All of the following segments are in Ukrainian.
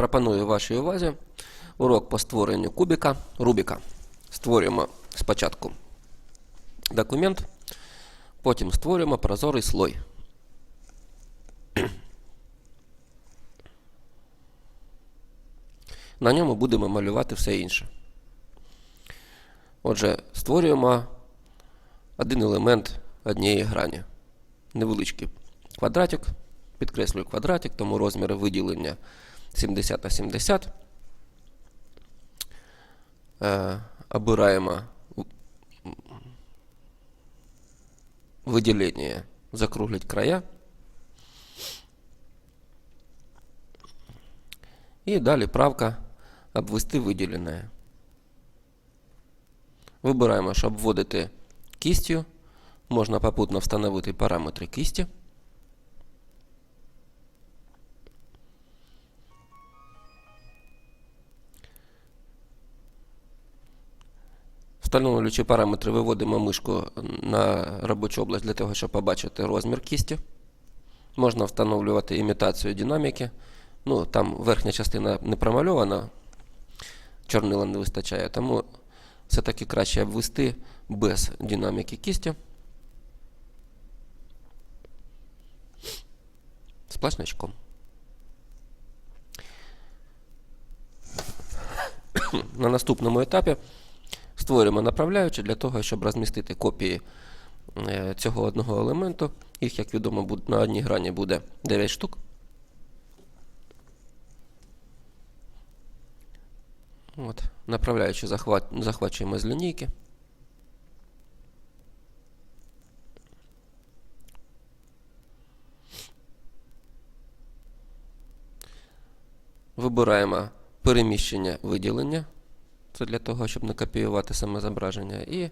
Пропоную вашій увазі урок по створенню кубіка Рубіка. Створюємо спочатку документ, потім створюємо прозорий слой. На ньому будемо малювати все інше. Отже, створюємо один елемент однієї грані. Невеличкий квадратик. Підкреслюю квадратик, тому розміри виділення 70 на 70. Е, обираємо виділення закруглить края. І далі правка обвести виділене. Вибираємо, щоб вводити кістю. Можна попутно встановити параметри кисті. Встановлюючи параметри, виводимо мишку на робочу область для того, щоб побачити розмір кісті. Можна встановлювати імітацію динаміки. Ну, Там верхня частина не промальована, чорнила не вистачає, тому все-таки краще обвести без динаміки кісті. Сплошнячком. На наступному етапі створюємо направляючі для того, щоб розмістити копії е, цього одного елементу. Їх, як відомо, на одній грані буде 9 штук. От, направляючи захвачуємо з лінійки. Вибираємо переміщення виділення. Це для того, щоб не копіювати саме зображення. І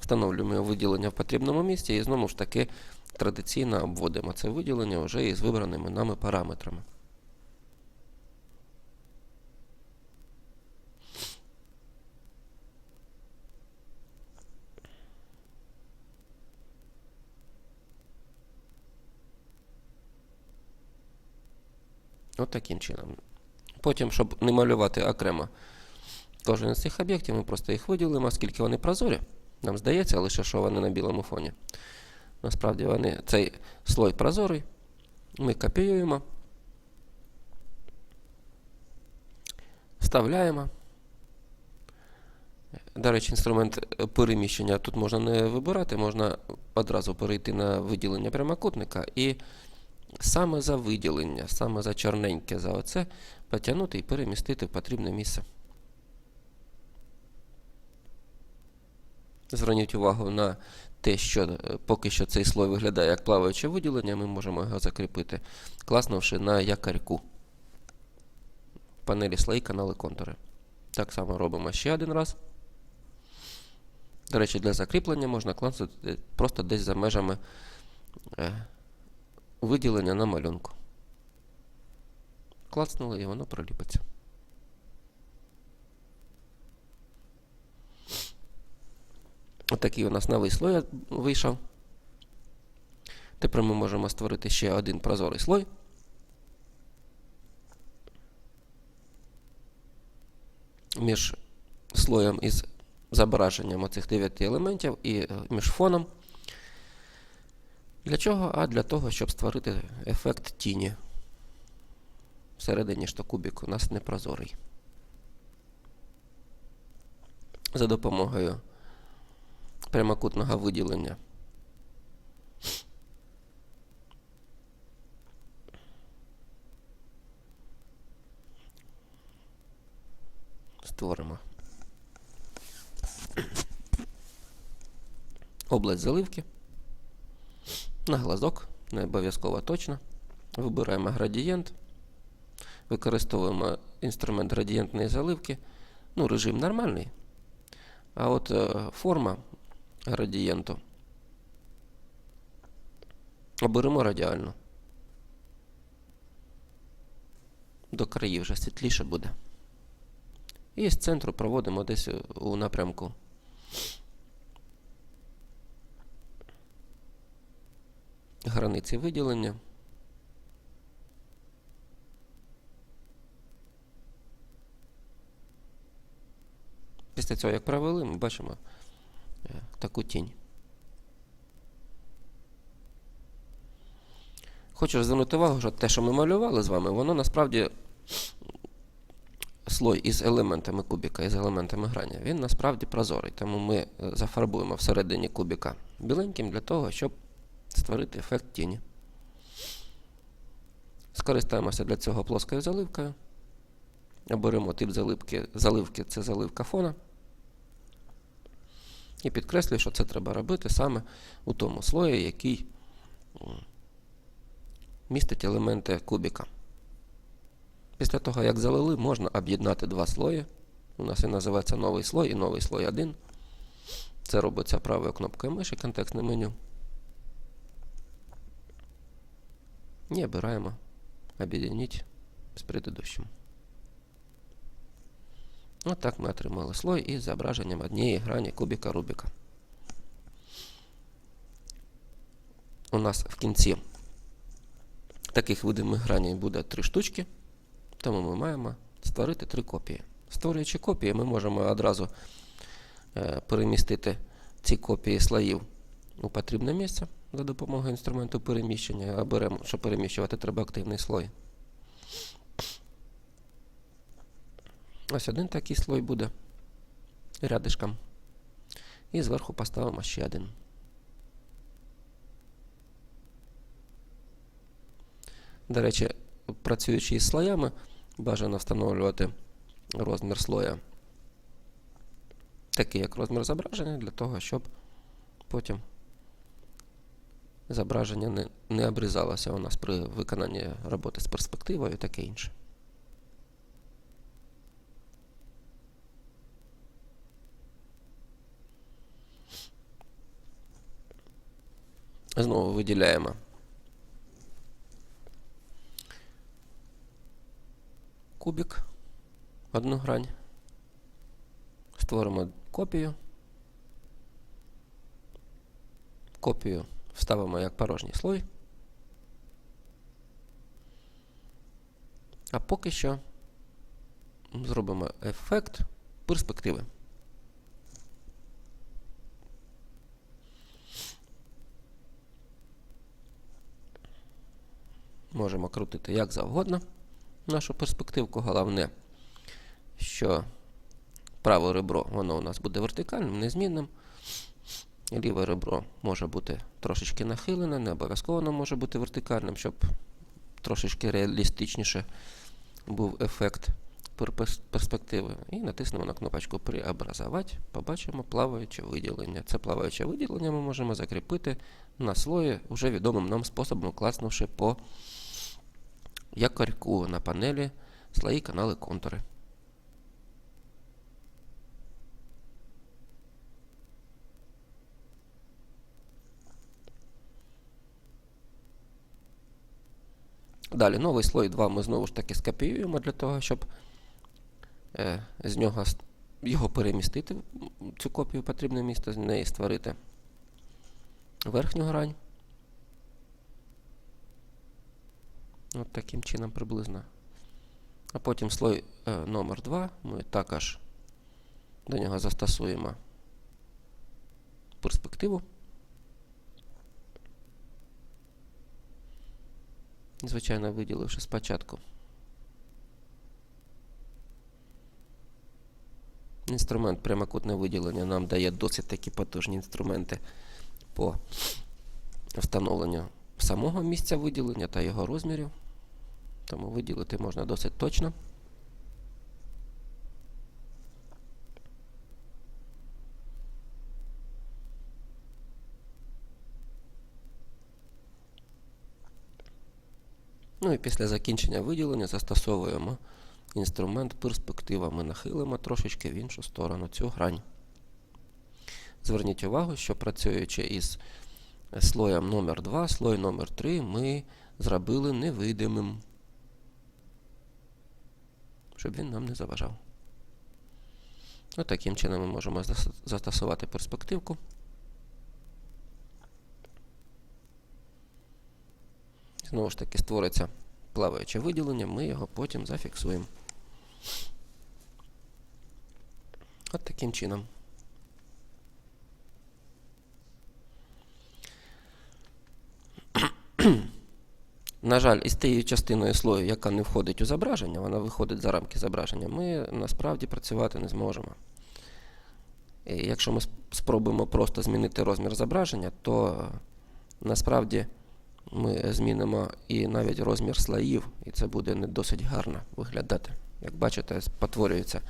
встановлюємо виділення в потрібному місці. І знову ж таки традиційно обводимо це виділення вже із вибраними нами параметрами. От таким чином. Потім, щоб не малювати окремо кожен з цих об'єктів, ми просто їх виділимо, оскільки вони прозорі. Нам здається лише, що вони на білому фоні. Насправді вони, цей слой прозорий. Ми копіюємо, вставляємо. До речі, інструмент переміщення тут можна не вибирати, можна одразу перейти на виділення прямокутника і саме за виділення, саме за чорненьке за оце потягнути і перемістити в потрібне місце. Зверніть увагу на те, що е, поки що цей слой виглядає як плаваюче виділення, ми можемо його закріпити, класнувши на якорьку. В панелі слої канали контури. Так само робимо ще один раз. До речі, для закріплення можна клацати просто десь за межами е, виділення на малюнку. Клацнули і воно проліпиться. Отакий у нас новий слой вийшов. Тепер ми можемо створити ще один прозорий слой. Між слоєм із зображенням оцих 9 елементів і е, між фоном. Для чого? А для того, щоб створити ефект тіні. Всередині ж то кубик у нас не прозорий. За допомогою прямокутного виділення. Створимо область заливки. На глазок, не обов'язково точно. Вибираємо градієнт. Використовуємо інструмент градієнтної заливки. Ну, режим нормальний. А от е, форма градієнту. Оберемо радіально. До краї вже світліше буде. І з центру проводимо десь у напрямку. Границі виділення. Після цього, як провели, ми бачимо таку тінь. Хочу звернути увагу, що те, що ми малювали з вами, воно насправді слой із елементами кубіка, із елементами грання, він насправді прозорий. Тому ми е, зафарбуємо всередині кубіка біленьким для того, щоб створити ефект тіні. Скористаємося для цього плоскою заливкою. Оберемо тип заливки. Заливки це заливка фона. І підкреслюю, що це треба робити саме у тому слої, який містить елементи кубіка. Після того, як залили, можна об'єднати два слої. У нас і називається новий слой і новий слой 1. Це робиться правою кнопкою миші, контекстне меню. І обираємо об'єднати з предыдущим. От так ми отримали слой із зображенням однієї грані кубіка Рубіка. У нас в кінці таких видимих граней буде три штучки, тому ми маємо створити три копії. Створюючи копії, ми можемо одразу е, перемістити ці копії слоїв у потрібне місце за допомогою інструменту переміщення. А беремо, щоб переміщувати, треба активний слой. Ось один такий слой буде рядишком. І зверху поставимо ще один. До речі, працюючи із слоями, бажано встановлювати розмір слоя такий, як розмір зображення, для того, щоб потім зображення не, не обрізалося у нас при виконанні роботи з перспективою і таке інше. Знову виділяємо кубик, одну грань. Створимо копію. Копію вставимо як порожній слой. А поки що зробимо ефект перспективи. Можемо крутити як завгодно нашу перспективку. Головне, що праве ребро воно у нас буде вертикальним, незмінним. Ліве ребро може бути трошечки нахилене, не обов'язково воно може бути вертикальним, щоб трошечки реалістичніше був ефект перспективи. І натиснемо на кнопочку Преобразувати, побачимо плаваюче виділення. Це плаваюче виділення ми можемо закріпити на слої вже відомим нам способом, класнувши по якорьку на панелі слої, канали, контури. Далі новий слой 2 ми знову ж таки скопіюємо для того, щоб е, з нього його перемістити. Цю копію потрібне місце, з неї створити верхню грань. От таким чином приблизно. А потім слой е, номер 2 ми також до нього застосуємо перспективу. Звичайно, виділивши спочатку. Інструмент прямокутне виділення нам дає досить такі потужні інструменти по встановленню самого місця виділення та його розмірів. Тому виділити можна досить точно. Ну і після закінчення виділення застосовуємо інструмент перспектива. Ми нахилимо трошечки в іншу сторону цю грань. Зверніть увагу, що працюючи із слоєм номер 2 слой номер 3 ми зробили невидимим, щоб він нам не заважав. Ось таким чином ми можемо застосувати перспективку. Знову ж таки, створиться плаваюче виділення, ми його потім зафіксуємо. От таким чином. На жаль, із тією частиною слою, яка не входить у зображення, вона виходить за рамки зображення, ми насправді працювати не зможемо. І якщо ми спробуємо просто змінити розмір зображення, то насправді ми змінимо і навіть розмір слоїв, і це буде не досить гарно виглядати. Як бачите, спотворюється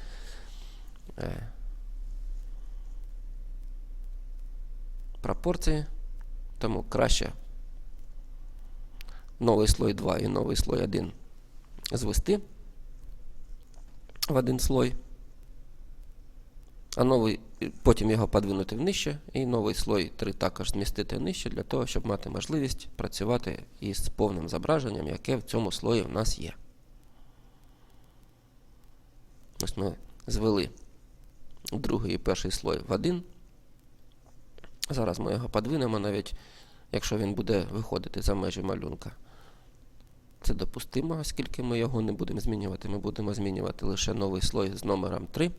е, пропорції, тому краще новий слой 2 і новий слой 1 звести в один слой, а новий, потім його подвинути внище, і новий слой 3 також змістити нижче, для того, щоб мати можливість працювати із повним зображенням, яке в цьому слої в нас є. Ось ми звели другий і перший слой в один. Зараз ми його подвинемо, навіть якщо він буде виходити за межі малюнка. Це допустимо, оскільки ми його не будемо змінювати. Ми будемо змінювати лише новий слой з номером 3.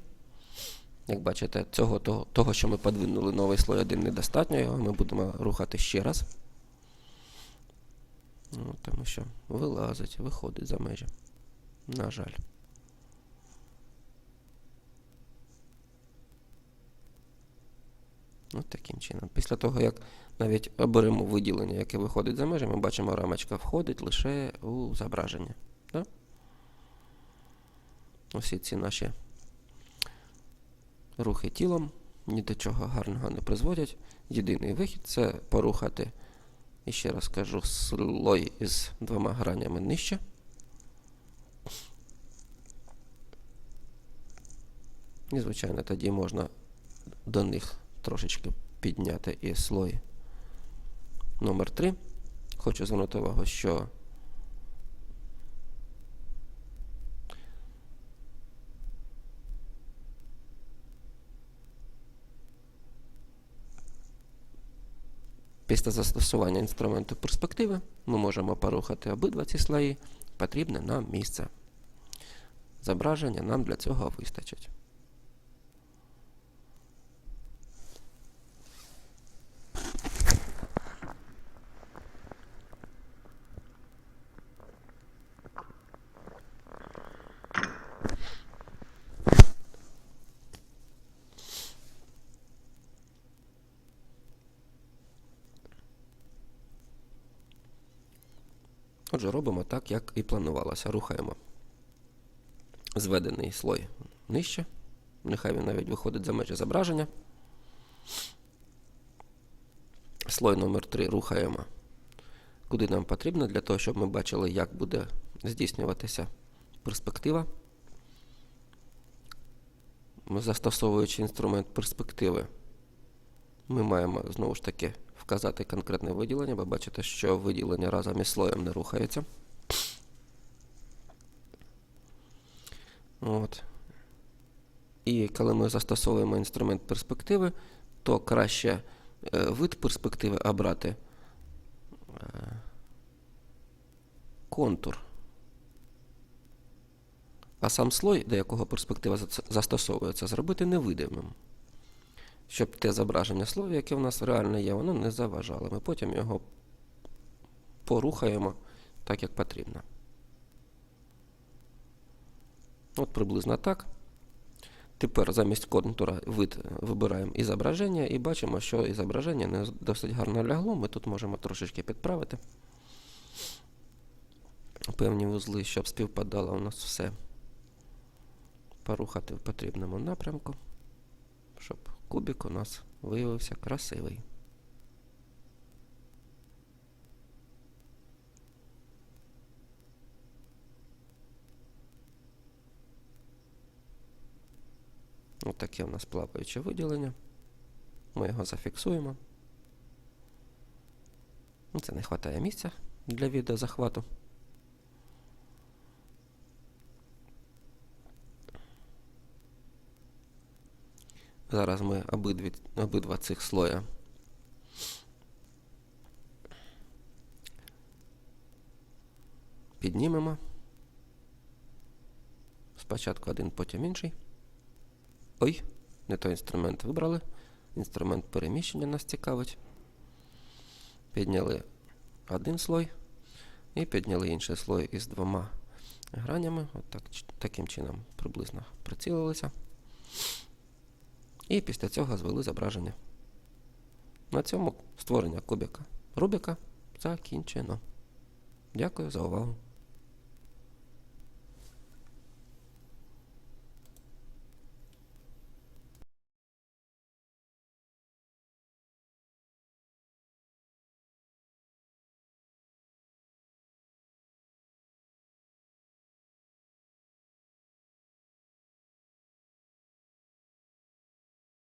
Як бачите, цього, того, того, що ми подвинули новий слой 1, недостатньо, його ми будемо рухати ще раз. Ну, тому що вилазить, виходить за межі. На жаль. Ось таким чином. Після того, як навіть оберемо виділення, яке виходить за межі, ми бачимо, рамочка входить лише у зображення. Да? Усі ці наші рухи тілом ні до чого гарного не призводять. Єдиний вихід це порухати, і ще раз кажу, слой із двома гранями нижче. І, звичайно, тоді можна до них трошечки підняти і слой номер 3. Хочу звернути увагу, що після застосування інструменту перспективи ми можемо порухати обидва ці слої, потрібне нам місце. Зображення нам для цього вистачить. Отже, робимо так, як і планувалося. Рухаємо зведений слой нижче. Нехай він навіть виходить за межі зображення. Слой номер 3 рухаємо куди нам потрібно, для того, щоб ми бачили, як буде здійснюватися перспектива. Застосовуючи інструмент перспективи, ми маємо знову ж таки вказати конкретне виділення, бо бачите, що виділення разом із слоєм не рухається. От. І коли ми застосовуємо інструмент перспективи, то краще е, вид перспективи обрати е, контур. А сам слой, до якого перспектива застосовується, зробити невидимим. Щоб те зображення слова, яке в нас реально є, воно не заважало. Ми потім його порухаємо так, як потрібно. От приблизно так. Тепер замість контура вид вибираємо і зображення і бачимо, що і зображення не досить гарно лягло. Ми тут можемо трошечки підправити певні вузли, щоб співпадало у нас все. Порухати в потрібному напрямку, кубик у нас виявився красивий. Ось таке у нас плаваюче виділення. Ми його зафіксуємо. Це не вистачає місця для відеозахвату. Зараз ми обидві, обидва цих слоя піднімемо. Спочатку один, потім інший. Ой, Не той інструмент вибрали. Інструмент переміщення нас цікавить. Підняли один слой і підняли інший слой із двома гранями. От так, таким чином приблизно прицілилися. І після цього звели зображення. На цьому створення кубика Рубіка закінчено. Дякую за увагу.